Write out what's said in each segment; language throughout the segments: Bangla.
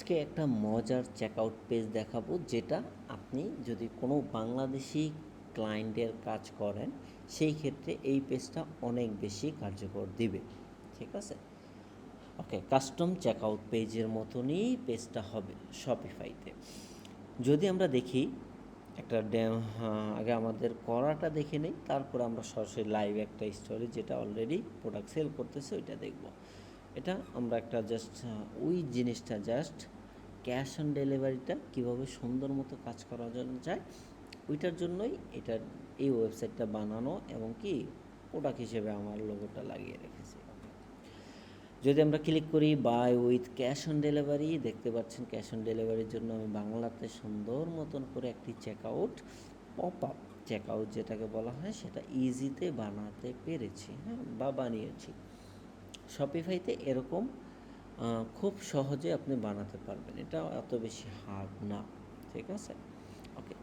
আজকে একটা মজার চেকআউট পেজ দেখাবো, যেটা আপনি যদি কোনো বাংলাদেশি ক্লায়েন্টের কাজ করেন, সেই ক্ষেত্রে এই পেজটা অনেক বেশি কার্যকর দিবে, ঠিক আছে? ওকে কাস্টম চেকআউট পেজের মতনই পেজটা হবে শপিফাইতে যদি আমরা দেখি, একটা ড্যাম আগে আমাদের করাটা দেখে নেই, তারপর আমরা সরাসরি লাইভ একটা স্টোরি যেটা অলরেডি প্রোডাক্ট সেল করতেছে, ওইটা দেখব। এটা আমরা একটা জাস্ট ওই জিনিসটা জাস্ট ক্যাশ অন ডেলিভারিটা কীভাবে সুন্দর মতো কাজ করা যায়, ওইটার জন্যই এটা, এই ওয়েবসাইটটা বানানো এবং কি প্রোডাক্ট হিসেবে আমার লোগোটা লাগিয়ে রেখেছি। যদি আমরা ক্লিক করি buy with cash on delivery দেখতে পাচ্ছেন ক্যাশ অন ডেলিভারির জন্য আমি বাংলাতে সুন্দর মতন করে একটি check out pop up check out যেটাকে বলা হয়, সেটা ইজিতে বানাতে পেরেছি হ্যাঁ বা বানিয়েছি। শপিফাইতে এরকম খুব সহজে আপনি বানাতে পারবেন। এটা এত বেশি হার্ড না, ঠিক আছে? ওকে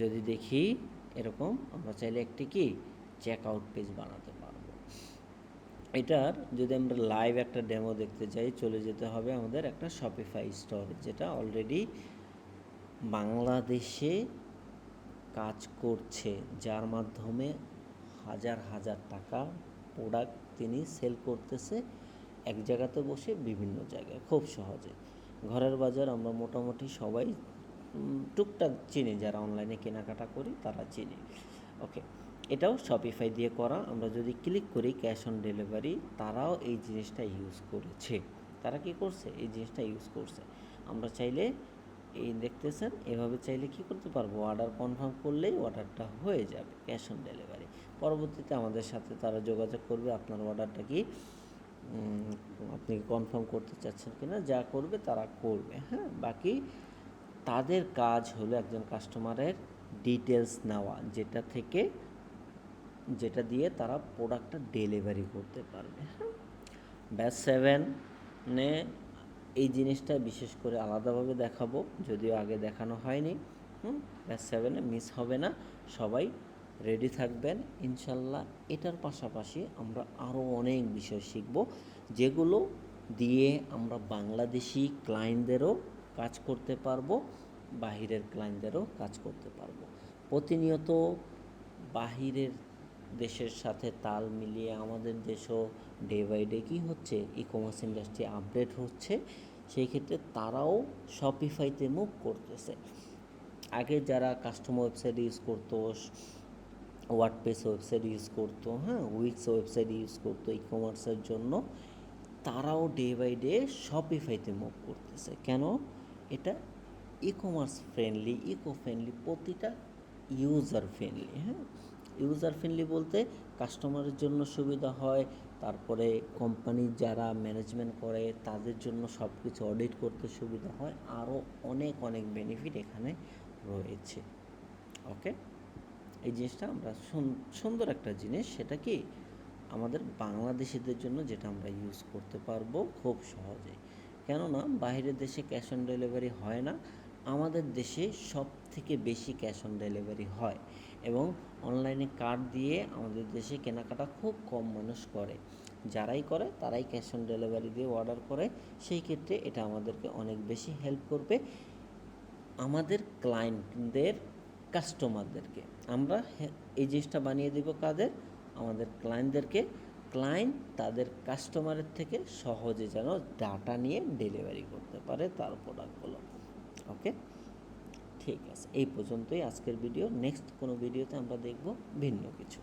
যদি দেখি এরকম, আমরা চাইলে একটি কি? চেক আউট পেজ বানাতে পারব। এটার যদি আমরা লাইভ একটা ডেমো দেখতে যাই, চলে যেতে হবে আমাদের একটা শপিফাই স্টোর যেটা অলরেডি বাংলাদেশে কাজ করছে, যার মাধ্যমে হাজার হাজার টাকা প্রোডাক্ট তিনি সেল করতেছে এক জায়গাতে বসে বিভিন্ন জায়গায়, খুব সহজে। ঘরের বাজার আমরা মোটামুটি সবাই টুকটাক চিনি, যারা অনলাইনে কেনাকাটা করি তারা চিনি। ওকে এটাও শপিফাই দিয়ে করা। আমরা যদি ক্লিক করি ক্যাশ অন ডেলিভারি তারাও এই জিনিসটা ইউজ করেছে। তারা কি করছে? এই জিনিসটা ইউজ করছে। আমরা চাইলে, এই দেখতেছেন, এভাবে চাইলে কি করতে পারব? অর্ডার কনফার্ম করলেই অর্ডারটা হয়ে যাবে ক্যাশ অন ডেলিভারি পরবর্তীতে আমাদের সাথে তারা যোগাযোগ করবে, আপনার অর্ডারটা কি আপনি কনফার্ম করতে চাচ্ছেন কিনা, যা করবে তারা করবে হ্যাঁ? বাকি তাদের কাজ হলো একজন কাস্টমারের ডিটেলস নেওয়া, যেটা থেকে, যেটা দিয়ে তারা প্রোডাক্টটা ডেলিভারি করতে পারবে হ্যাঁ? ব্যাস সেভেনে এই জিনিসটা বিশেষ করে আলাদাভাবে দেখাবো, যদিও আগে দেখানো হয়নি, হুম? ব্যাস সেভেনে মিস হবে না, সবাই রেডি থাকবেন। ইনশাল্লাহ এটার পাশাপাশি আমরা আরও অনেক বিষয় শিখব, যেগুলো দিয়ে আমরা বাংলাদেশি ক্লায়েন্টদেরও কাজ করতে পারব, বাহিরের ক্লায়েন্টদেরও কাজ করতে পারব। প্রতিনিয়ত বাহিরের দেশের সাথে তাল মিলিয়ে আমাদের দেশও ডে বাই ডে কী হচ্ছে ই কমার্স ইন্ডাস্ট্রি আপডেট হচ্ছে, সেই ক্ষেত্রে তারাও শপিফাইতে মুভ করতেছে। আগে যারা কাস্টমার ওয়েবসাইট ইউজ করতো ওয়ার্ডপেস ওয়েবসাইট ইউজ করতো হ্যাঁ? উইক্স ওয়েবসাইট ইউজ করতো ই কমার্সের জন্য। তারাও ডে বাই ডে শপিফাইতে মুভ করতেছে। কেন? এটা e commerce friendly eco friendly প্রতিটা ইউজার ফ্রেন্ডলি হ্যাঁ? ইউজার ফ্রেন্ডলি বলতে কাস্টমারের জন্য সুবিধা হয়, তারপরে কোম্পানির যারা ম্যানেজমেন্ট করে, তাদের জন্য সব কিছু অডিট করতে সুবিধা হয়। আরও অনেক অনেক বেনিফিট এখানে রয়েছে। ওকে এই জিনিসটা আমরা সুন্দর একটা জিনিস, সেটা কি আমাদের বাংলাদেশিদের জন্য যেটা আমরা ইউজ করতে পারব খুব সহজে। কেননা বাইরের দেশে ক্যাশ অন ডেলিভারি হয় না, আমাদের দেশে সব থেকে বেশি ক্যাশ অন ডেলিভারি হয় এবং অনলাইনে কার্ড দিয়ে আমাদের দেশে কেনাকাটা খুব কম মানুষ করে। যারাই করে, তারাই ক্যাশ অন ডেলিভারি দিয়ে অর্ডার করে, সেই ক্ষেত্রে এটা আমাদেরকে অনেক বেশি হেল্প করবে। আমাদের ক্লায়েন্টদের কাস্টমারদেরকে আমরা এই জিনিসটা বানিয়ে দেব কাদের? আমাদের ক্লায়েন্টদেরকে ক্লায়েন্ট তাদের কাস্টমারের থেকে সহজে যেন ডাটা নিয়ে ডেলিভারি করতে পারে তার প্রোডাক্টগুলো ওকে ঠিক আছে। এই পর্যন্তই আজকের ভিডিও নেক্সট কোনো ভিডিওতে আমরা দেখব ভিন্ন কিছু।